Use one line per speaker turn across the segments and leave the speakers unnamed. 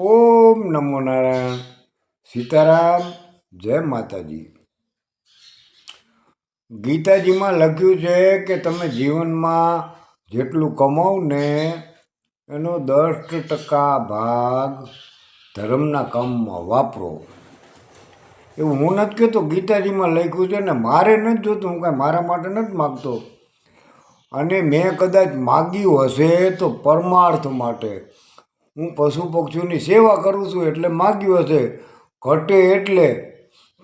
ઓમ નમો નારાયણ. સીતારામ, જય માતાજી. ગીતાજીમાં લખ્યું છે કે તમે જીવનમાં જેટલું કમાવ ને એનો દસ ટકા ભાગ ધર્મના કામમાં વાપરો. એવું હું નથી કહેતો, ગીતાજીમાં લખ્યું છે ને મારે નથી જોતું, હું કાંઈ મારા માટે નથી માગતો. અને મેં કદાચ માગ્યું હશે તો પરમાર્થ માટે. હું પશુ પક્ષીઓની સેવા કરું છું એટલે માગ્યું હશે ઘટે એટલે.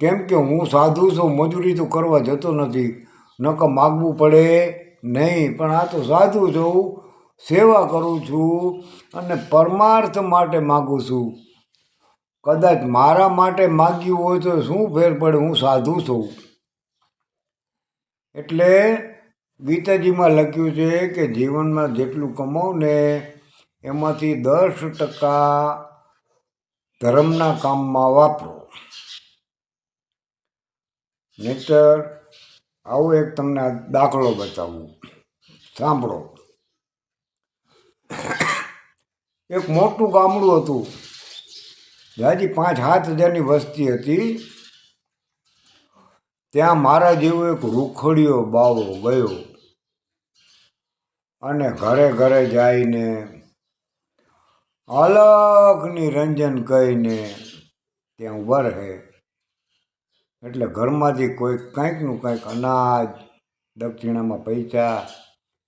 કેમ કે હું સાધુ છું, મજૂરી તો કરવા જતો નથી. નકર માગવું પડે નહીં, પણ આ તો સાધુ છું, સેવા કરું છું અને પરમાર્થ માટે માગું છું. કદાચ મારા માટે માગ્યું હોય તો શું ફેર પડે? હું સાધુ છું. એટલે ગીતાજીમાં લખ્યું છે કે જીવનમાં જેટલું કમાવ ને એમાંથી દસ ટકા ધર્મના કામમાં વાપરો. નહીતર આવો એક તમને દાખલો બતાવું. સાંભળો. એક મોટું ગામડું હતું. જાજી પાંચ સાત હજારની વસ્તી હતી. ત્યાં મારા જેવો એક રૂખડિયો બાવો ગયો. અને ઘરે ઘરે જઈને અલગ નિરંજન કહીને ત્યાં ઊભા રહે. એટલે ઘરમાંથી કોઈ કંઈકનું કંઈક અનાજ, દક્ષિણામાં પૈસા,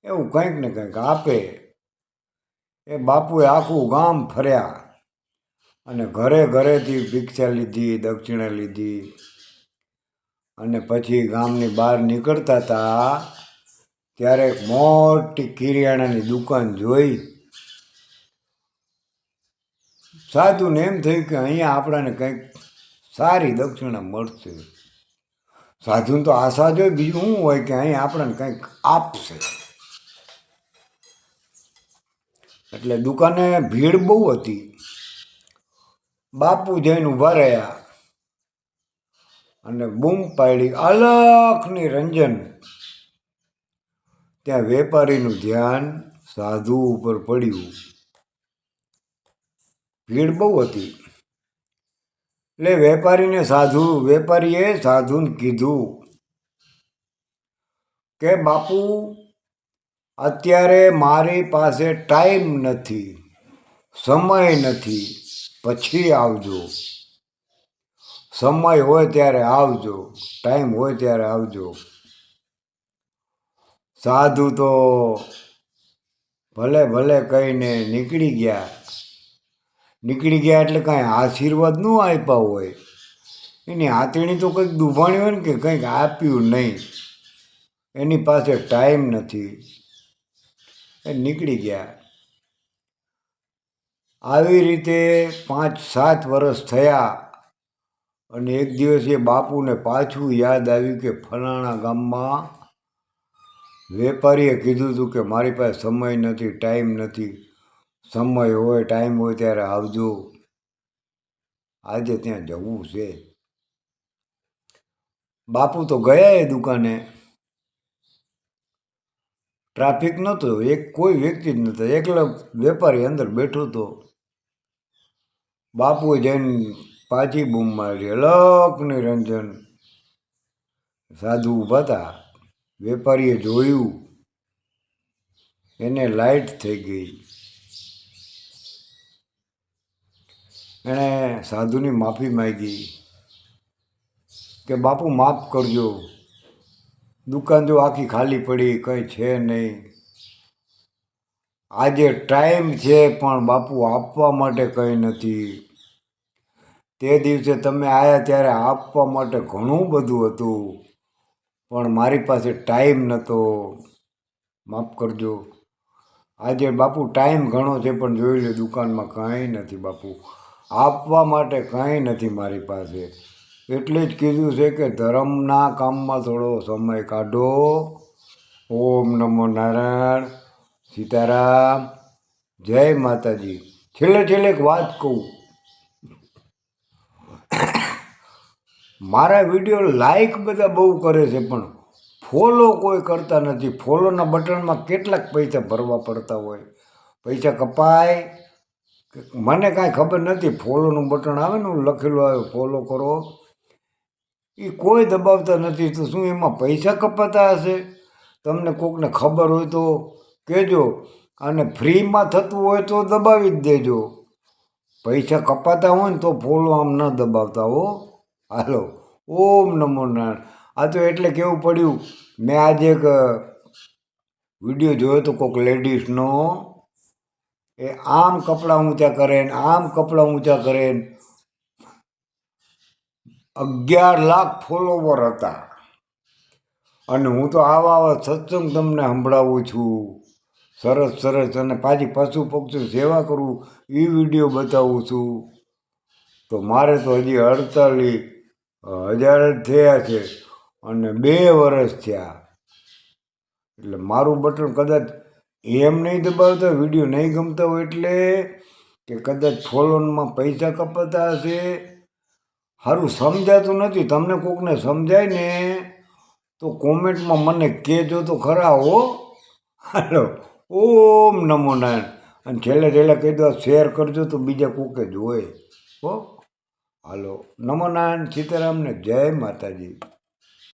એવું કંઈક ને કંઈક આપે. એ બાપુએ આખું ગામ ફર્યા અને ઘરે ઘરેથી ભિક્ષા લીધી, દક્ષિણા લીધી અને પછી ગામની બહાર નીકળતા હતા ત્યારે એક મોટી કિરિયાણાની દુકાન જોઈ સાધુને એમ થયું કે અહીંયા આપણાને કંઈક સારી દક્ષિણા મળશે. સાધુને તો આશા જોઈ બીજું શું હોય કે અહીંયા આપણને કંઈક આપશે. એટલે દુકાને ભીડ બહુ હતી. બાપુ જઈને ઊભા રહ્યા. અને બૂમ પાડી અલખની રંજન. ત્યાં વેપારીનું ધ્યાન સાધુ ઉપર પડ્યું. ભીડ બહુ હતી. એટલે વેપારીને સાધુ, વેપારીએ સાધુને કીધું કે, બાપુ, અત્યારે મારી પાસે ટાઈમ નથી, સમય નથી, પછી આવજો. સમય હોય ત્યારે આવજો, ટાઈમ હોય ત્યારે આવજો. સાધુ તો ભલે ભલે કહીને નીકળી ગયા. નીકળી ગયા એટલે કાંઈ આશીર્વાદ ન આપ્યા હોય. એની હાથીણી તો કંઈક દુભાણી હોય ને કે કંઈક આપ્યું નહીં. એની પાસે ટાઈમ નથી. એ નીકળી ગયા. આવી રીતે પાંચ સાત વર્ષ થયા અને એક દિવસ એ બાપુને પાછું યાદ આવ્યું કે ફલાણા ગામમાં વેપારીએ કીધું હતું કે મારી પાસે સમય નથી, ટાઈમ નથી. સમય હોય ટાઈમ હોય ત્યારે આવજો. આજે ત્યાં જવું છે. બાપુ તો ગયા એ દુકાને. ટ્રાફિક નહોતો એક કોઈ વ્યક્તિ જ નહોતો એકલો વેપારી અંદર બેઠો હતો બાપુએ જઈને પાછી બૂમ મારી અલક નિરંજન સાધુ ઊભા હતા. વેપારીએ જોયું. એને લાઈટ થઈ ગઈ. એણે સાધુની માફી માગી કે, બાપુ, માફ કરજો. દુકાન જો આખી ખાલી પડી, કંઈ છે નહીં. આજે ટાઈમ છે, પણ બાપુ આપવા માટે કંઈ નથી. તે દિવસે તમે આવ્યા ત્યારે આપવા માટે ઘણું બધું હતું, પણ મારી પાસે ટાઈમ નહોતો. માફ કરજો. આજે બાપુ ટાઈમ ઘણો છે, પણ જોઈ લે, દુકાનમાં કાંઈ નથી બાપુ. આપવા માટે કાંઈ નથી મારી પાસે. એટલે જ કીધું છે કે ધર્મના કામમાં થોડો સમય કાઢો. ઓમ નમો નારાયણ, સીતારામ, જય માતાજી. છેલ્લે છેલ્લે એક વાત કહું. મારા વીડિયો લાઈક બધા બહુ કરે છે, પણ ફોલો કોઈ કરતા નથી. ફોલોના બટનમાં કેટલાક પૈસા ભરવા પડતા હોય. પૈસા કપાય મને કાંઈ ખબર નથી, ફોલોનું બટન આવે ને, હું લખેલું આવે, ફોલો કરો. એ કોઈ દબાવતા નથી, તો શું એમાં પૈસા કપાતા હશે? તમને કોકને ખબર હોય તો કહેજો, અને ફ્રીમાં થતું હોય તો દબાવી જ દેજો. પૈસા કપાતા હોય ને તો ફોલો આમ ન દબાવતા હો. હાલો, ઓમ નમો નારાયણ. આ તો એટલે કેવું પડ્યું, મેં આજે એક વીડિયો જોયો તો કોઈક લેડીઝનો. એ આમ કપડાં ઊંચા કરે ને આમ કપડાં ઊંચા કરે અગિયાર લાખ ફોલોવર હતા. અને હું તો આવા આવા સત્સંગ તમને સંભળાવું છું. સરસ સરસ. અને પાછી પશુ પક્ષી સેવા કરું, એ વીડિયો બતાવું છું. તો મારે તો હજી અડતાલીસ, હજાર જ થયા છે. અને બે વર્ષ થયા. એટલે મારું બટન કદાચ એમ નહીં દબાવતા વીડિયો નહીં ગમતા હોય એટલે કે કદાચ ફોલોનમાં પૈસા કપાતા હશે. સારું સમજાતું નથી. તમને કોકને સમજાય ને તો કોમેન્ટમાં મને કહેજો તો ખરા હો. હાલો, ઓમ નમો નારાયણ. અને છેલ્લે છેલ્લે કહી દો શેર કરજો તો બીજા કોકે જોવે હો. હાલો, નમો નારાયણ, સીતારામને જય માતાજી.